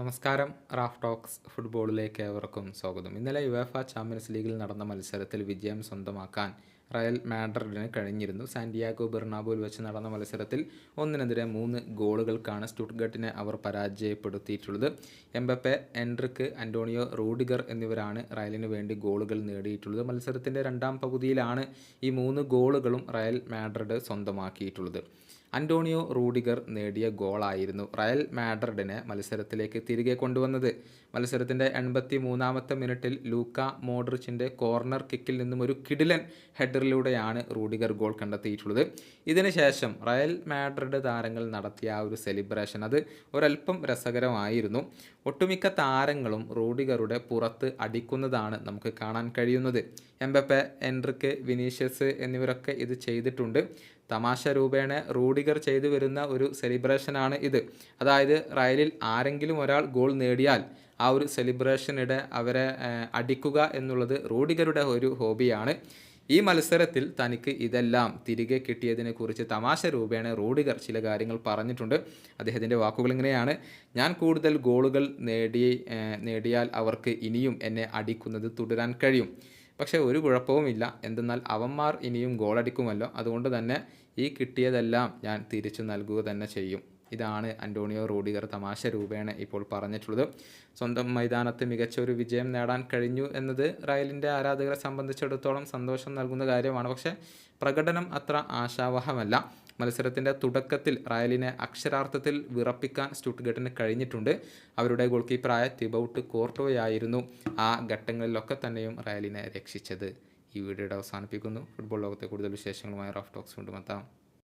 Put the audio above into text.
നമസ്കാരം. Raf talks ഫുട്ബോളിലേക്ക് ഏവർക്കും സ്വാഗതം. ഇന്നലെ യുവേഫ ചാമ്പ്യൻസ് ലീഗിൽ നടന്ന മത്സരത്തിൽ വിജയം സ്വന്തമാക്കാൻ റയൽ മാഡ്രിഡിന് കഴിഞ്ഞിരുന്നു. സാന്റിയാഗോ ബെർണാബോയിൽ വെച്ച് നടന്ന മത്സരത്തിൽ ഒന്നിനെതിരെ മൂന്ന് ഗോളുകൾക്കാണ് സ്റ്റുട്ട്ഗട്ടിനെ അവർ പരാജയപ്പെടുത്തിയിട്ടുള്ളത്. എംബപ്പെ എൻട്രിക്ക് അന്റോണിയോ റൂഡിഗർ എന്നിവരാണ് റയലിന് വേണ്ടി ഗോളുകൾ നേടിയിട്ടുള്ളത്. മത്സരത്തിന്റെ രണ്ടാം പകുതിയിലാണ് ഈ മൂന്ന് ഗോളുകളും റയൽ മാഡ്രിഡ് സ്വന്തമാക്കിയിട്ടുള്ളത്. അന്റോണിയോ റൂഡിഗർ നേടിയ ഗോളായിരുന്നു റയൽ മാഡ്രിഡിനെ മത്സരത്തിലേക്ക് തിരികെ കൊണ്ടുവന്നത്. മത്സരത്തിന്റെ എൺപത്തി മൂന്നാമത്തെ മിനിറ്റിൽ ലൂക്ക മോഡ്രിച്ചിന്റെ കോർണർ കിക്കിൽ നിന്നും ഒരു കിടിലൻ ഹെഡറിലൂടെയാണ് റൂഡിഗർ ഗോൾ കണ്ടെത്തിയിട്ടുള്ളത്. ഇതിനുശേഷം റയൽ മാഡ്രിഡ് താരങ്ങൾ നടത്തിയ ആ ഒരു സെലിബ്രേഷൻ അത് ഒരല്പം രസകരമായിരുന്നു. ഒട്ടുമിക്ക താരങ്ങളും റൂഡിഗറുടെ പുറത്ത് അടിക്കുന്നതാണ് നമുക്ക് കാണാൻ കഴിയുന്നത്. എംബപ്പെ എൻട്രിക്ക് വിനീഷ്യസ് എന്നിവരൊക്കെ ഇത് ചെയ്തിട്ടുണ്ട്. തമാശ രൂപേണ റൂഡിഗർ ചെയ്തു വരുന്ന ഒരു സെലിബ്രേഷനാണ് ഇത്. അതായത് റയലിൽ ആരെങ്കിലും ഒരാൾ ഗോൾ നേടിയാൽ ആ ഒരു സെലിബ്രേഷനിടെ അവരെ അടിക്കുക എന്നുള്ളത് റൂഡിഗറുടെ ഒരു ഹോബിയാണ് ഈ മത്സരത്തിൽ തനിക്ക് ഇതെല്ലാം തിരികെ കിട്ടിയതിനെ കുറിച്ച് തമാശ രൂപേണ റൂഡിഗർ ചില കാര്യങ്ങൾ പറഞ്ഞിട്ടുണ്ട്. അദ്ദേഹത്തിന്റെ വാക്കുകൾ ഇങ്ങനെയാണ്. ഞാൻ കൂടുതൽ ഗോളുകൾ നേടി നേടിയാൽ അവർക്ക് ഇനിയും എന്നെ അടിക്കുന്നത് തുടരാൻ കഴിയും. പക്ഷേ ഒരു കുഴപ്പവുമില്ല എന്തെന്നാൽ അവന്മാർ ഇനിയും ഗോളടിക്കുമല്ലോ. അതുകൊണ്ട് തന്നെ ഈ കിട്ടിയതെല്ലാം ഞാൻ തിരിച്ചു നൽകുക തന്നെ ചെയ്യും. ഇതാണ് അന്റോണിയോ റോഡിഗർ തമാശ രൂപേണ ഇപ്പോൾ പറഞ്ഞിട്ടുള്ളത്. സ്വന്തം മൈതാനത്ത് മികച്ച ഒരു വിജയം നേടാൻ കഴിഞ്ഞു എന്നത് റയലിന്റെ ആരാധകരെ സംബന്ധിച്ചിടത്തോളം സന്തോഷം നൽകുന്ന കാര്യമാണ്. പക്ഷേ പ്രകടനം അത്ര ആശാവഹമല്ല. മത്സരത്തിന്റെ തുടക്കത്തിൽ റയലിനെ അക്ഷരാർത്ഥത്തിൽ വിറപ്പിക്കാൻ സ്റ്റുട്ട്ഗട്ടിന് കഴിഞ്ഞിട്ടുണ്ട്. അവരുടെ ഗോൾ കീപ്പറായ തിബൌട്ട് കോർട്ടോയായിരുന്നു ആ ഘട്ടങ്ങളിലൊക്കെ തന്നെയും റയലിനെ രക്ഷിച്ചത്. ഈ വീഡിയോയുടെ അവസാനിപ്പിക്കുന്നു. ഫുട്ബോൾ ലോകത്തെ കൂടുതൽ വിശേഷങ്ങളുമായി റഫ് ടോക്സ് കൊണ്ടുമെത്താം